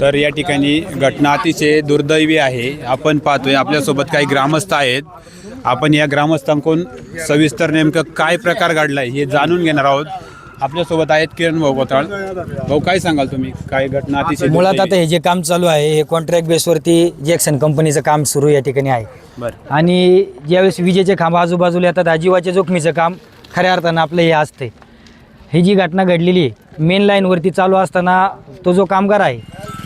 तर या ठिकाणी घटना अतिशय दुर्दैवी आहे. आपण पाहतोय आपल्यासोबत काही ग्रामस्थ आहेत. आपण या ग्रामस्थांकडून सविस्तर नेमकं काय प्रकार घडलाय हे जाणून घेणार आहोत. आपल्यासोबत आहेत किरण भाऊ कोताळ भाऊ काय सांगाल तुम्ही? काय घटना अतिशय मुळात आता? हे जे काम चालू आहे हे कॉन्ट्रॅक्ट बेसवरती जॅक्सन कंपनीचं काम सुरू या ठिकाणी आहे. बरं. आणि ज्यावेळेस विजेचे खांब आजूबाजूला येतात आजीवाच्या जोखमीचं काम खऱ्या अर्थानं आपलं हे असते ही जी घटना घडलेली आहे मेन लाईनवरती चालू असताना तो जो कामगार आहे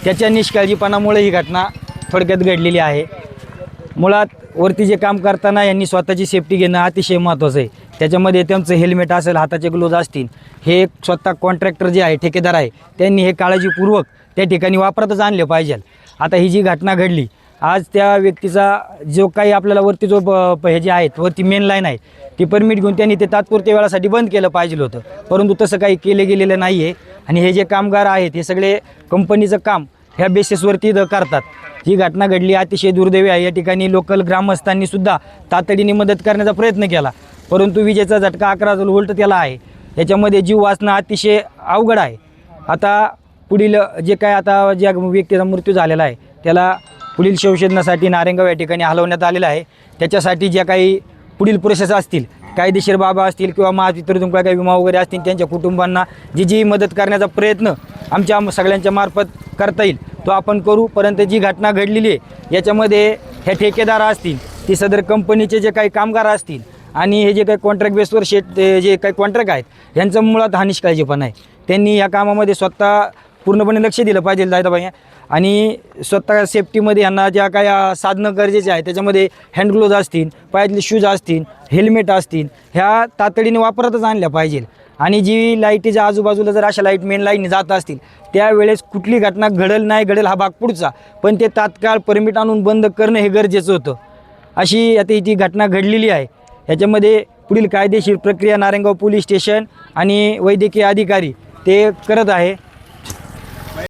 त्याच्या निष्काळजीपणामुळे ही घटना थोडक्यात घडलेली आहे. मुळात वरती जे काम करताना यांनी स्वतःची सेफ्टी घेणं अतिशय महत्त्वाचं आहे. त्याच्यामध्ये त्यांचं हेल्मेट असेल हाताचे ग्लोज असतील हे एक स्वतः कॉन्ट्रॅक्टर जे आहे ठेकेदार आहे त्यांनी हे काळजीपूर्वक त्या ठिकाणी वापरातच आणले पाहिजे. आता ही जी घटना घडली आज त्या व्यक्तीचा जो काही आपल्याला वरती जो प- हे जे आहेत वरती मेन लाईन आहे ती परमिट घेऊन त्यांनी ते तात्पुरत्या वेळासाठी बंद केलं पाहिजे होतं. परंतु तसं काही केलं गेलेलं नाही आहे आणि हे जे कामगार आहेत हे सगळे कंपनीचं काम ह्या बेसिसवरती करतात. ही घटना घडली अतिशय दुर्दैवी आहे. या ठिकाणी लोकल ग्रामस्थांनी सुद्धा तातडीने मदत करण्याचा प्रयत्न केला. परंतु विजेचा झटका अकरा उलट त्याला आहे. याच्यामध्ये जीव वाचणं अतिशय अवघड आहे. आता पुढील जे काय आता ज्या व्यक्तीचा मृत्यू झालेला आहे त्याला पुढील शवशोधनासाठी नारेंगाव या ठिकाणी हलवण्यात आलेलं आहे. त्याच्यासाठी ज्या काही पुढील प्रोसेस असतील कायदेशीर बाबा असतील किंवा महावितरीतून काही विमा वगैरे असतील त्यांच्या कुटुंबांना जी जी मदत करण्याचा प्रयत्न आमच्या सगळ्यांच्या मार्फत करता येईल तो आपण करू. परंतु जी घटना घडलेली आहे याच्यामध्ये हे ठेकेदार असतील ती सदर कंपनीचे जे काही कामगार असतील आणि हे जे काही कॉन्ट्रॅक्ट बेसवर शेत जे काही कॉन्ट्रॅक्ट आहेत यांचं मुळात हा निष्काळजीपणा आहे. त्यांनी या कामामध्ये स्वतः पूर्णपणे लक्ष दिलं पाहिजे दादाबाई आणि स्वतः सेफ्टीमध्ये यांना ज्या काय साधनं गरजेचे आहे त्याच्यामध्ये हँडग्लोव्ज असतील पायातले शूज असतील हेल्मेट असतील ह्या तातडीने वापरातच आणल्या पाहिजे आणि जी लाईटीच्या आजूबाजूला जर अशा लाइट मेन लाईन जात असतील त्यावेळेस कुठली घटना घडेल नाही घडेल हा भाग पुढचा. पण ते तात्काळ परमिट आणून बंद करणं हे गरजेचं होतं. अशी आता ही घटना घडलेली आहे याच्यामध्ये पुढील कायदेशीर प्रक्रिया नारायणगाव पोलीस स्टेशन आणि वैद्यकीय अधिकारी ते करत आहे.